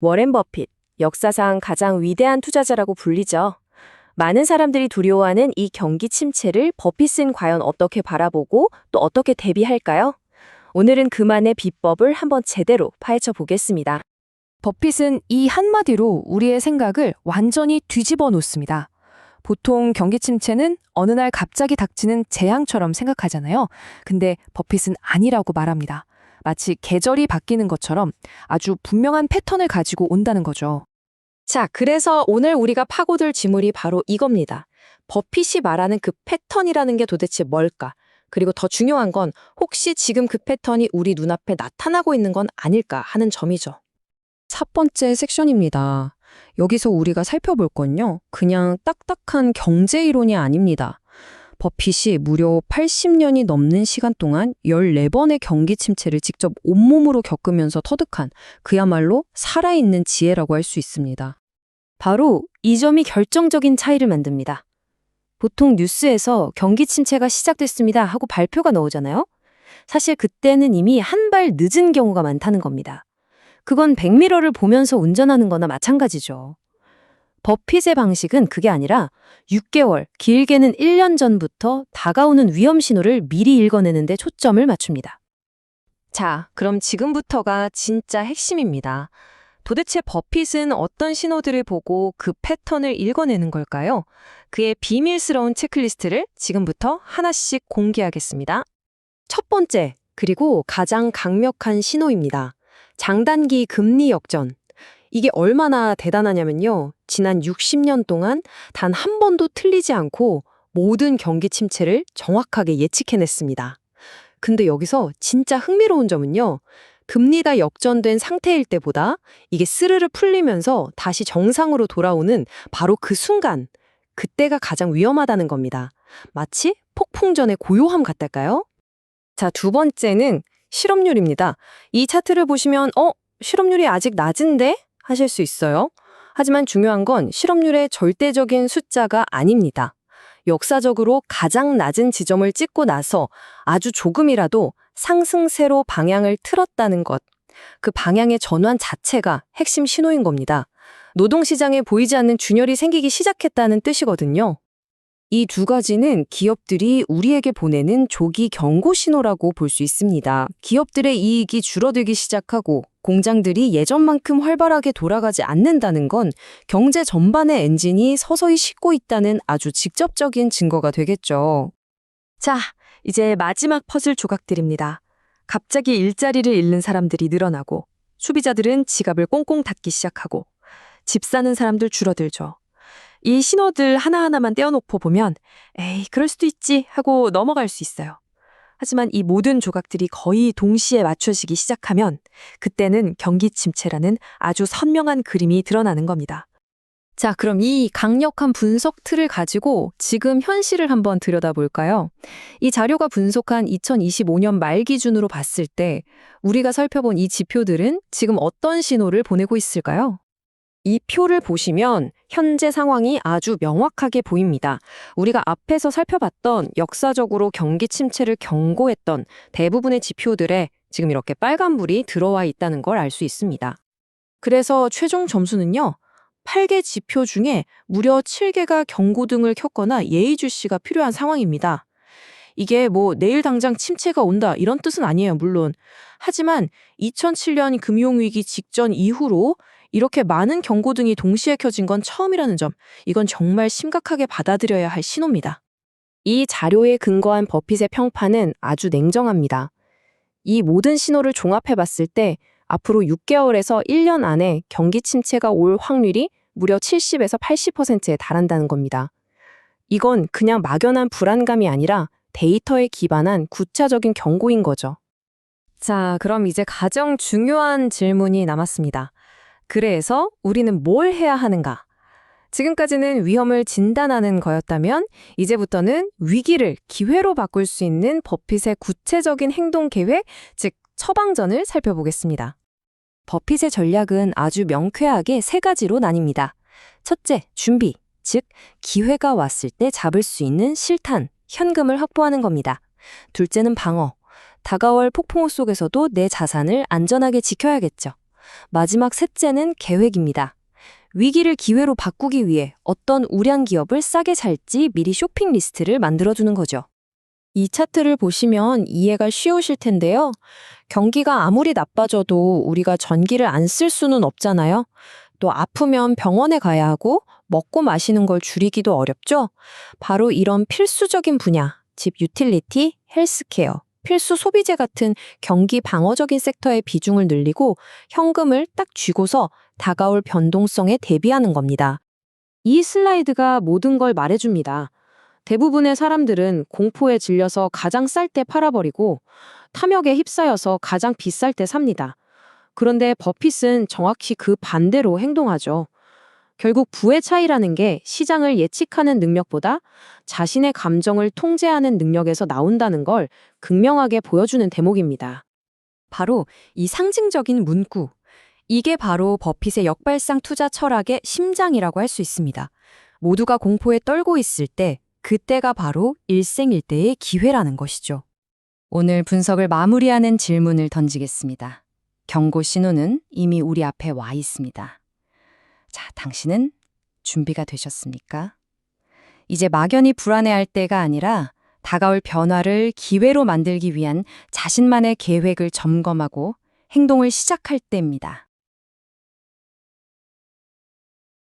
워렌 버핏, 역사상 가장 위대한 투자자라고 불리죠. 많은 사람들이 두려워하는 이 경기 침체를 버핏은 과연 어떻게 바라보고 또 어떻게 대비할까요? 오늘은 그만의 비법을 한번 제대로 파헤쳐 보겠습니다. 버핏은 이 한마디로 우리의 생각을 완전히 뒤집어 놓습니다. 보통 경기 침체는 어느 날 갑자기 닥치는 재앙처럼 생각하잖아요. 근데 버핏은 아니라고 말합니다. 마치 계절이 바뀌는 것처럼 아주 분명한 패턴을 가지고 온다는 거죠. 자, 그래서 오늘 우리가 파고들 지물이 바로 이겁니다. 버핏이 말하는 그 패턴이라는 게 도대체 뭘까? 그리고 더 중요한 건 혹시 지금 그 패턴이 우리 눈앞에 나타나고 있는 건 아닐까 하는 점이죠. 첫 번째 섹션입니다. 여기서 우리가 살펴볼 건요. 그냥 딱딱한 경제 이론이 아닙니다. 버핏이 무려 80년이 넘는 시간 동안 14번의 경기 침체를 직접 온몸으로 겪으면서 터득한 그야말로 살아있는 지혜라고 할 수 있습니다. 바로 이 점이 결정적인 차이를 만듭니다. 보통 뉴스에서 경기 침체가 시작됐습니다 하고 발표가 나오잖아요. 사실 그때는 이미 한 발 늦은 경우가 많다는 겁니다. 그건 백미러를 보면서 운전하는 거나 마찬가지죠. 버핏의 방식은 그게 아니라 6개월, 길게는 1년 전부터 다가오는 위험 신호를 미리 읽어내는 데 초점을 맞춥니다. 자, 그럼 지금부터가 진짜 핵심입니다. 도대체 버핏은 어떤 신호들을 보고 그 패턴을 읽어내는 걸까요? 그의 비밀스러운 체크리스트를 지금부터 하나씩 공개하겠습니다. 첫 번째, 그리고 가장 강력한 신호입니다. 장단기 금리 역전. 이게 얼마나 대단하냐면요. 지난 60년 동안 단 한 번도 틀리지 않고 모든 경기 침체를 정확하게 예측해냈습니다. 근데 여기서 진짜 흥미로운 점은요. 금리가 역전된 상태일 때보다 이게 스르르 풀리면서 다시 정상으로 돌아오는 바로 그 순간, 그때가 가장 위험하다는 겁니다. 마치 폭풍전의 고요함 같달까요? 자, 두 번째는 실업률입니다. 이 차트를 보시면, 어, 실업률이 아직 낮은데? 하실 수 있어요. 하지만 중요한 건 실업률의 절대적인 숫자가 아닙니다. 역사적으로 가장 낮은 지점을 찍고 나서 아주 조금이라도 상승세로 방향을 틀었다는 것. 그 방향의 전환 자체가 핵심 신호인 겁니다. 노동시장에 보이지 않는 준열이 생기기 시작했다는 뜻이거든요. 이 두 가지는 기업들이 우리에게 보내는 조기 경고 신호라고 볼 수 있습니다. 기업들의 이익이 줄어들기 시작하고 공장들이 예전만큼 활발하게 돌아가지 않는다는 건 경제 전반의 엔진이 서서히 식고 있다는 아주 직접적인 증거가 되겠죠. 자, 이제 마지막 퍼즐 조각들입니다. 갑자기 일자리를 잃는 사람들이 늘어나고 소비자들은 지갑을 꽁꽁 닫기 시작하고 집 사는 사람들 줄어들죠. 이 신호들 하나하나만 떼어놓고 보면 에이, 그럴 수도 있지 하고 넘어갈 수 있어요. 하지만 이 모든 조각들이 거의 동시에 맞춰지기 시작하면 그때는 경기 침체라는 아주 선명한 그림이 드러나는 겁니다. 자, 그럼 이 강력한 분석 틀을 가지고 지금 현실을 한번 들여다볼까요? 이 자료가 분석한 2025년 말 기준으로 봤을 때 우리가 살펴본 이 지표들은 지금 어떤 신호를 보내고 있을까요? 이 표를 보시면 현재 상황이 아주 명확하게 보입니다. 우리가 앞에서 살펴봤던 역사적으로 경기 침체를 경고했던 대부분의 지표들에 지금 이렇게 빨간불이 들어와 있다는 걸 알 수 있습니다. 그래서 최종 점수는요. 8개 지표 중에 무려 7개가 경고등을 켰거나 예의주시가 필요한 상황입니다. 이게 뭐 내일 당장 침체가 온다 이런 뜻은 아니에요, 물론. 하지만 2007년 금융위기 직전 이후로 이렇게 많은 경고등이 동시에 켜진 건 처음이라는 점, 이건 정말 심각하게 받아들여야 할 신호입니다. 이 자료에 근거한 버핏의 평판은 아주 냉정합니다. 이 모든 신호를 종합해 봤을 때 앞으로 6개월에서 1년 안에 경기 침체가 올 확률이 무려 70에서 80%에 달한다는 겁니다. 이건 그냥 막연한 불안감이 아니라 데이터에 기반한 구체적인 경고인 거죠. 자, 그럼 이제 가장 중요한 질문이 남았습니다. 그래서 우리는 뭘 해야 하는가? 지금까지는 위험을 진단하는 거였다면 이제부터는 위기를 기회로 바꿀 수 있는 버핏의 구체적인 행동 계획, 즉 처방전을 살펴보겠습니다. 버핏의 전략은 아주 명쾌하게 세 가지로 나뉩니다. 첫째, 준비, 즉 기회가 왔을 때 잡을 수 있는 실탄, 현금을 확보하는 겁니다. 둘째는 방어, 다가올 폭풍우 속에서도 내 자산을 안전하게 지켜야겠죠. 마지막 셋째는 계획입니다. 위기를 기회로 바꾸기 위해 어떤 우량 기업을 싸게 살지 미리 쇼핑 리스트를 만들어두는 거죠. 이 차트를 보시면 이해가 쉬우실 텐데요. 경기가 아무리 나빠져도 우리가 전기를 안 쓸 수는 없잖아요. 또 아프면 병원에 가야 하고 먹고 마시는 걸 줄이기도 어렵죠. 바로 이런 필수적인 분야, 집 유틸리티, 헬스케어, 필수 소비재 같은 경기 방어적인 섹터의 비중을 늘리고 현금을 딱 쥐고서 다가올 변동성에 대비하는 겁니다. 이 슬라이드가 모든 걸 말해줍니다. 대부분의 사람들은 공포에 질려서 가장 쌀 때 팔아버리고 탐욕에 휩싸여서 가장 비쌀 때 삽니다. 그런데 버핏은 정확히 그 반대로 행동하죠. 결국 부의 차이라는 게 시장을 예측하는 능력보다 자신의 감정을 통제하는 능력에서 나온다는 걸 극명하게 보여주는 대목입니다. 바로 이 상징적인 문구. 이게 바로 버핏의 역발상 투자 철학의 심장이라고 할 수 있습니다. 모두가 공포에 떨고 있을 때 그때가 바로 일생일대의 기회라는 것이죠. 오늘 분석을 마무리하는 질문을 던지겠습니다. 경고 신호는 이미 우리 앞에 와 있습니다. 자, 당신은 준비가 되셨습니까? 이제 막연히 불안해할 때가 아니라 다가올 변화를 기회로 만들기 위한 자신만의 계획을 점검하고 행동을 시작할 때입니다.